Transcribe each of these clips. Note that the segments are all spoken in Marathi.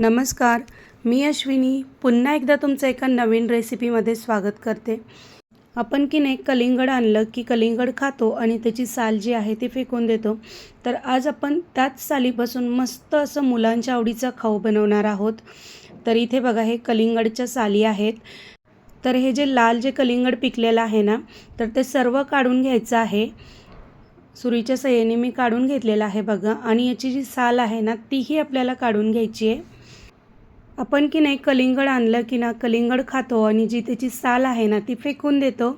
नमस्कार मी अश्विनी. पुन्हा एकदा तुमचं एका नवीन रेसिपीमध्ये स्वागत करते. आपण की नाही कलिंगड आणलं की कलिंगड खातो आणि त्याची साल जी आहे ती फेकून देतो. तर आज आपण त्याच सालीपासून मस्त असं मुलांच्या आवडीचा खाऊ बनवणार आहोत. तर इथे बघा हे कलिंगडच्या साली आहेत. तर हे जे लाल जे कलिंगड पिकलेलं आहे ना तर ते सर्व काढून घ्यायचं आहे. सुरीच्या सहाय्याने मी काढून घेतलेलं आहे बघा. आणि याची जी साल आहे ना तीही आपल्याला काढून घ्यायची आहे. आपण की नाही कलिंगड आणलं की ना कलिंगड खातो आणि जी त्याची साल आहे ना ती फेकून देतो.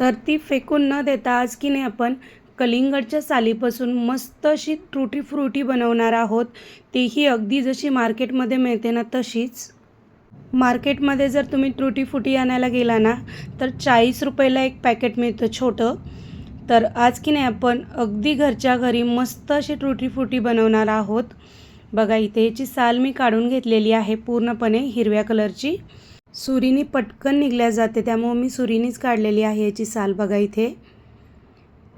तर ती फेकून न देता आज की नाही आपण कलिंगडच्या सालीपासून मस्त अशी ट्रुटी फ्रुटी बनवणार आहोत. तीही अगदी जशी मार्केटमध्ये मिळते ना तशीच. मार्केटमध्ये जर तुम्ही ट्रुटी फुटी आणायला गेला ना तर चाळीस रुपयाला एक पॅकेट मिळतं छोटं. तर आज की नाही आपण अगदी घरच्या घरी मस्त अशी ट्रुटी फुटी बनवणार आहोत. बघा इथे याची साल मी काढून घेतलेली आहे पूर्णपणे हिरव्या कलरची. सुरीनी पटकन निघल्या जाते त्यामुळं मी सुरीनीच काढलेली आहे याची साल बघा इथे.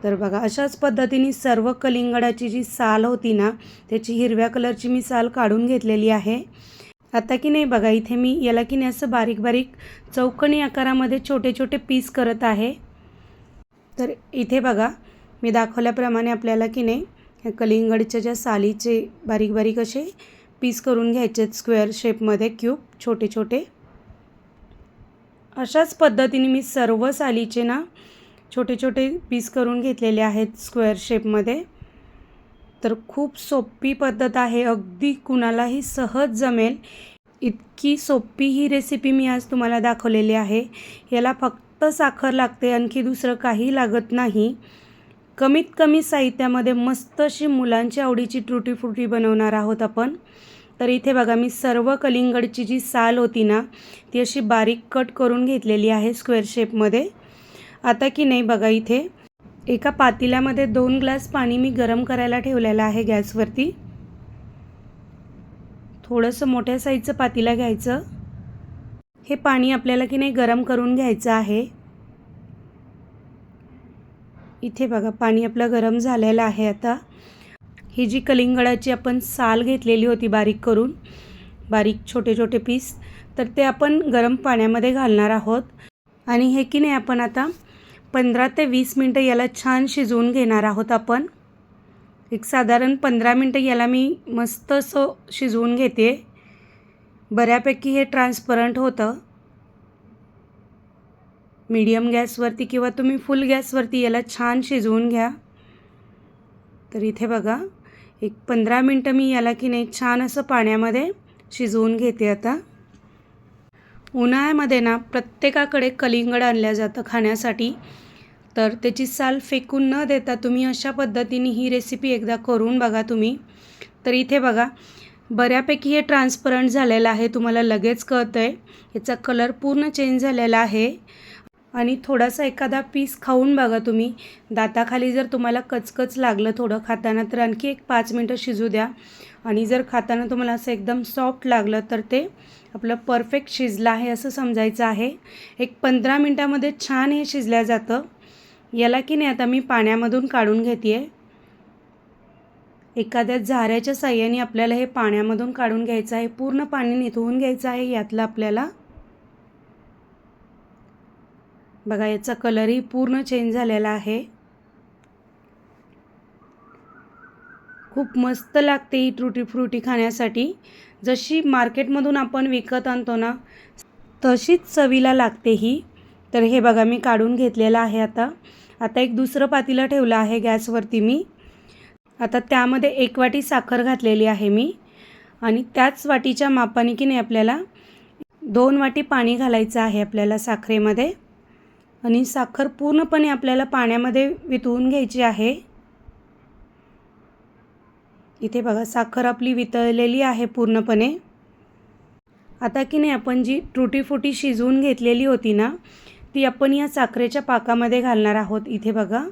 तर बघा अशाच पद्धतीने सर्व कलिंगडाची जी साल होती ना त्याची हिरव्या कलरची मी साल काढून घेतलेली आहे. आता की नाही बघा इथे मी याला की नाही असं बारीक बारीक चौकणी आकारामध्ये छोटे छोटे पीस करत आहे. तर इथे बघा मी दाखवल्याप्रमाणे आपल्याला की नाही ह्या कलिंगडच्या ज्या सालीचे बारीक बारीक असे पीस करून घ्यायचे स्क्वेअर शेपमध्ये क्यूब छोटे छोटे. अशाच पद्धतीने मी सर्व सालीचे ना छोटे छोटे पीस करून घेतलेले आहेत स्क्वेअर शेपमध्ये. तर खूप सोपी पद्धत आहे अगदी कुणालाही सहज जमेल. इतकी सोपी ही रेसिपी मी आज तुम्हाला दाखवलेली आहे. याला फक्त साखर लागते आणखी दुसरं काही लागत नाही. कमीत कमी साहित्यामध्ये मस्त अशी मुलांची आवडीची ट्रुटी फ्रुटी बनवणार आहोत आपण. तर इथे बघा मी सर्व कलिंगडची जी साल होती ना ती अशी बारीक कट करून घेतलेली आहे स्क्वेअर शेपमध्ये. आता की नाही बघा इथे एका पातेल्यामध्ये दोन ग्लास पाणी मी गरम करायला ठेवलेलं आहे गॅसवरती. थोडंसं मोठ्या साईजचं पातीला घ्यायचं. हे पाणी आपल्याला की नाही गरम करून घ्यायचं आहे. इथे बघा पाणी आपलं गरम झालेलं आहे आता. ही जी कलिंगडाची आपण साल घेतलेली होती बारीक करून बारीक छोटे छोटे पीस तर ते आपण गरम पाण्यामध्ये घालणार आहोत. आणि हे की नाही आपण आता पंधरा ते वीस मिनटं याला छान शिजवून घेणार आहोत आपण. एक साधारण पंधरा मिनटं याला मी मस्त असं शिजवून घेते. बऱ्यापैकी हे ट्रान्सपरंट होतं. मीडियम गॅसवरती किंवा तुम्ही फुल गॅसवरती याला छान शिजवून घ्या. तर इथे बघा एक पंधरा मिनटं मी याला की नाही छान असं पाण्यामध्ये शिजवून घेते आता. उन्हाळ्यामध्ये ना प्रत्येकाकडे कलिंगड आणल्या जातं खाण्यासाठी. तर त्याची साल फेकून न देता तुम्ही अशा पद्धतीने ही रेसिपी एकदा करून बघा तुम्ही. तर इथे बघा बऱ्यापैकी हे ट्रान्सपरंट झालेलं आहे तुम्हाला लगेच कळतं आहे याचा कलर पूर्ण चेंज झालेला आहे. आणि थोडासा एखादा पीस खाऊन बघा तुम्ही. दाताखाली जर तुम्हाला कचकच लागलं थोडं खाताना तर आणखी एक पाच मिनटं शिजू द्या. आणि जर खाताना तुम्हाला असं एकदम सॉफ्ट लागलं तर ते आपलं परफेक्ट शिजलं आहे असं समजायचं आहे. एक पंधरा मिनटामध्ये छान हे शिजल्या जातं. याला की नाही आता मी पाण्यामधून काढून घेते आहे एखाद्या झाऱ्याच्या साह्याने आपल्याला हे पाण्यामधून काढून घ्यायचं आहे पूर्ण पाणी निथवून घ्यायचं आहे यातलं आपल्याला बघा याचा कलरही पूर्ण चेंज झालेला आहे. खूप मस्त लागते ही ट्रुटी फ्रुटी खाण्यासाठी. जशी मार्केटमधून आपण विकत आणतो ना तशीच चवीला लागते ही. तर हे बघा मी काढून घेतलेलं आहे आता. आता एक दुसरं पातीला ठेवलं आहे गॅसवरती मी. आता त्यामध्ये एक वाटी साखर घातलेली आहे मी. आणि त्याच वाटीच्या मापाने की नाही आपल्याला दोन वाटी पाणी घालायचं आहे आपल्याला साखरेमध्ये. आणि साखर पूर्णपणे आपल्याला पाण्यामध्ये वितळून घ्यायची आहे. इथे बघा साखर आपली वितळलेली आहे पूर्णपणे. आता की नाही आपण जी ट्रुटीफुटी शिजवून घेतलेली होती ना ती आपण या साखरेच्या पाकामध्ये घालणार आहोत. इथे बघा.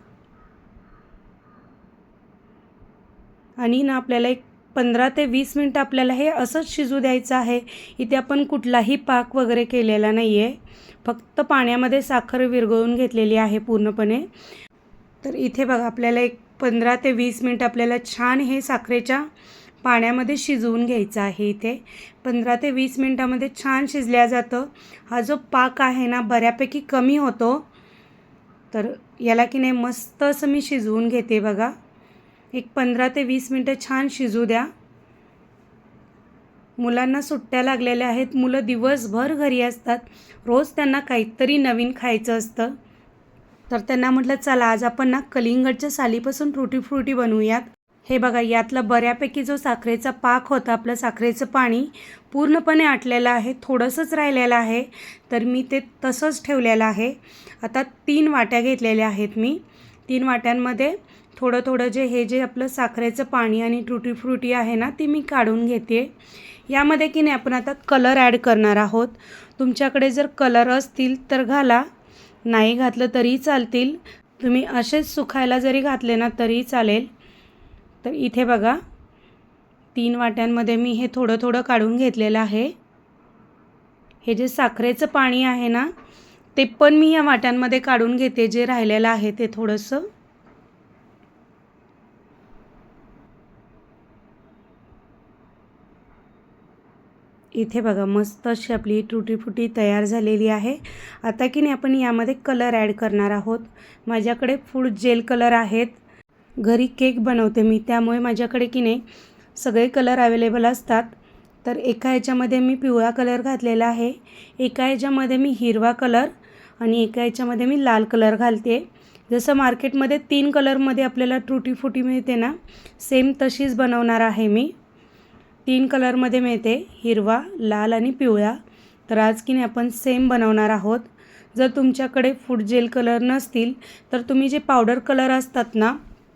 आणि ना आपल्याला एक पंधरा ते वीस मिनटं आपल्याला हे असंच शिजू द्यायचं आहे. इथे आपण कुठलाही पाक वगैरे केलेला नाही आहे फक्त पाण्यामध्ये साखर विरघळून घेतलेली आहे पूर्णपणे. तर इथे बघा आपल्याला एक पंधरा ते वीस मिनटं आपल्याला छान हे साखरेच्या पाण्यामध्ये शिजवून घ्यायचं आहे इथे. पंधरा ते वीस मिनटामध्ये छान शिजल्या जातं. हा जो पाक आहे ना बऱ्यापैकी कमी होतो. तर याला की नाही मस्त असं मी शिजवून घेते बघा. एक पंधरा ते वीस मिनटं छान शिजू द्या. मुलांना सुट्ट्या लागलेल्या आहेत. मुलं दिवसभर घरी असतात. रोज त्यांना काहीतरी नवीन खायचं असतं. तर त्यांना म्हटलं चला आज आपण ना कलिंगडच्या सालीपासून फ्रुटी फ्रुटी बनवूयात. हे बघा यातला बऱ्यापैकी जो साखरेचा पाक होता आपलं साखरेचं पाणी पूर्णपणे आटलेलं आहे थोडंसंच राहिलेलं आहे. तर मी ते तसंच ठेवलेलं आहे. आता तीन वाट्या घेतलेल्या आहेत मी. तीन वाट्यांमध्ये थोडं थोडं जे हे जे आपलं साखरेचं पाणी आणि टुटी फ्रुटी आहे ना ती मी काढून घेते. यामध्ये की नाही आपण आता कलर ॲड करणार आहोत. तुमच्याकडे जर कलर असतील तर घाला. नाही घातलं तरी चालतील. तुम्ही असेच सुखायला जरी घातले ना तरी चालेल. तर इथे बघा तीन वाट्यांमध्ये मी हे थोडं थोडं काढून घेतलेलं आहे. हे जे साखरेचं पाणी आहे ना ते पण मी या वाट्यांमध्ये काढून घेते जे राहिलेलं आहे ते थोडंसं. इथे बघा मस्त अशी आपली टुटीफुटी तयार झालेली आहे. आता की नाही आपण यामध्ये कलर ॲड करणार आहोत. माझ्याकडे फूड जेल कलर आहेत. घरी केक बनवते मी त्यामुळे माझ्याकडे की नाही सगळे कलर अवेलेबल असतात. तर एका ह्याच्यामध्ये मी पिवळा कलर घातलेला आहे. एका ह्याच्यामध्ये मी हिरवा कलर आणि एका ह्याच्यामध्ये मी लाल कलर घालते. जसं मार्केटमध्ये तीन कलरमध्ये आपल्याला टुटी फुटी मिळते ना सेम तशीच बनवणार आहे मी. तीन कलरमध्ये मिळते हिरवा लाल आणि पिवळा. तर आज की नाही आपण सेम बनवणार आहोत. जर तुमच्याकडे फूड जेल कलर नसतील तर तुम्ही जे पावडर कलर असतात ना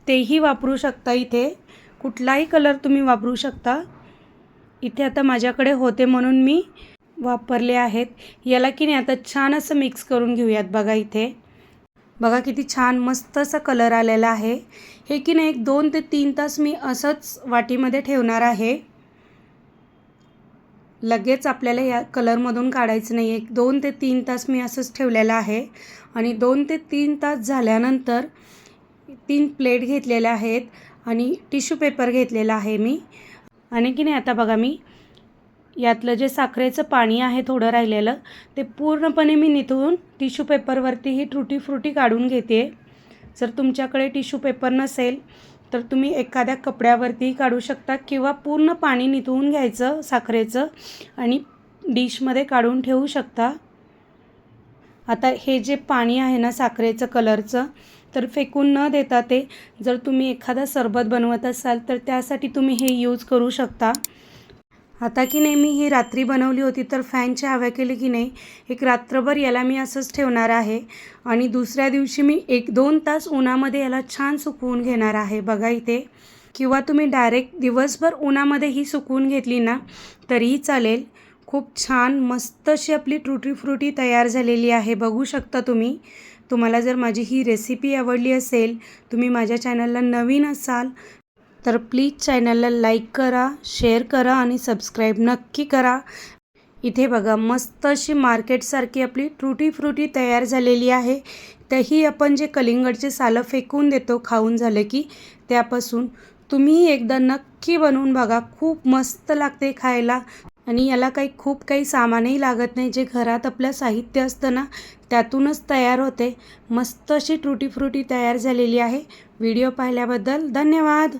तेही वापरू शकता इथे. कुठलाही कलर तुम्ही वापरू शकता. इथे आता माझ्याकडे होते म्हणून मी वापरले आहेत. याला की नाही आता छान असं मिक्स करून घेऊयात बघा इथे. बघा किती छान मस्त असा कलर आलेला आहे. हे की नाही एक दोन ते तीन तास मी असंच वाटीमध्ये ठेवणार आहे. लगेच आपल्याला या कलरमधून काढायचं नाही एक दोन ते तीन तास मी असंच ठेवलेलं आहे. आणि दोन ते तीन तास झाल्यानंतर तीन प्लेट घेतलेल्या आहेत आणि टिश्यू पेपर घेतलेला आहे मी. आणि की नाही आता बघा मी यातलं जे साखरेचं पाणी आहे थोडं राहिलेलं ते पूर्णपणे मी निथळून टिश्यू पेपरवरती ही ट्रुटी फ्रुटी काढून घेते जर तुमच्याकडे टिश्यू पेपर नसेल तर तुम्ही एखाद्या कपड्यावरती काढू शकता किंवा पूर्ण पाणी निथवून घ्यायचं साखरेचं आणि डिशमध्ये काढून ठेवू शकता. आता हे जे पाणी आहे ना साखरेचं कलरचं तर फेकून न देता ते जर तुम्ही एखादा सरबत बनवत असाल तर त्यासाठी तुम्ही हे यूज करू शकता. आता की नाही मी ही रात्री बनवली होती तर फॅनच्या हव्या केली की नाही एक रात्रभर याला मी असंच ठेवणार आहे. आणि दुसऱ्या दिवशी मी एक दोन तास उन्हामध्ये याला छान सुकवून घेणार आहे. बघा इथे. किंवा तुम्ही डायरेक्ट दिवसभर उन्हामध्ये ही सुकवून घेतली ना तरीही चालेल. खूप छान मस्त अशी आपली टुटी फ्रुटी तयार झालेली आहे. बघू शकता तुम्ही. तुम्हाला जर माझी ही रेसिपी आवडली असेल तुम्ही माझ्या चॅनलला नवीन असाल तर प्लीज चॅनलला लाईक करा शेअर करा आणि सबस्क्राईब नक्की करा. इथे बघा मस्त अशी मार्केटसारखी आपली ट्रुटी फ्रुटी तयार झालेली आहे. त्याही आपण जे कलिंगडचे सालं फेकून देतो खाऊन झालं की त्यापासून तुम्ही एकदा नक्की बनवून बघा. खूप मस्त लागते खायला. आणि याला काही खूप काही सामानही लागत नाही. जे घरात आपलं साहित्य असतं ना त्यातूनच तयार होते. मस्त अशी टुटी फ्रुटी तयार झालेली आहे. व्हिडिओ पाहिल्याबद्दल धन्यवाद.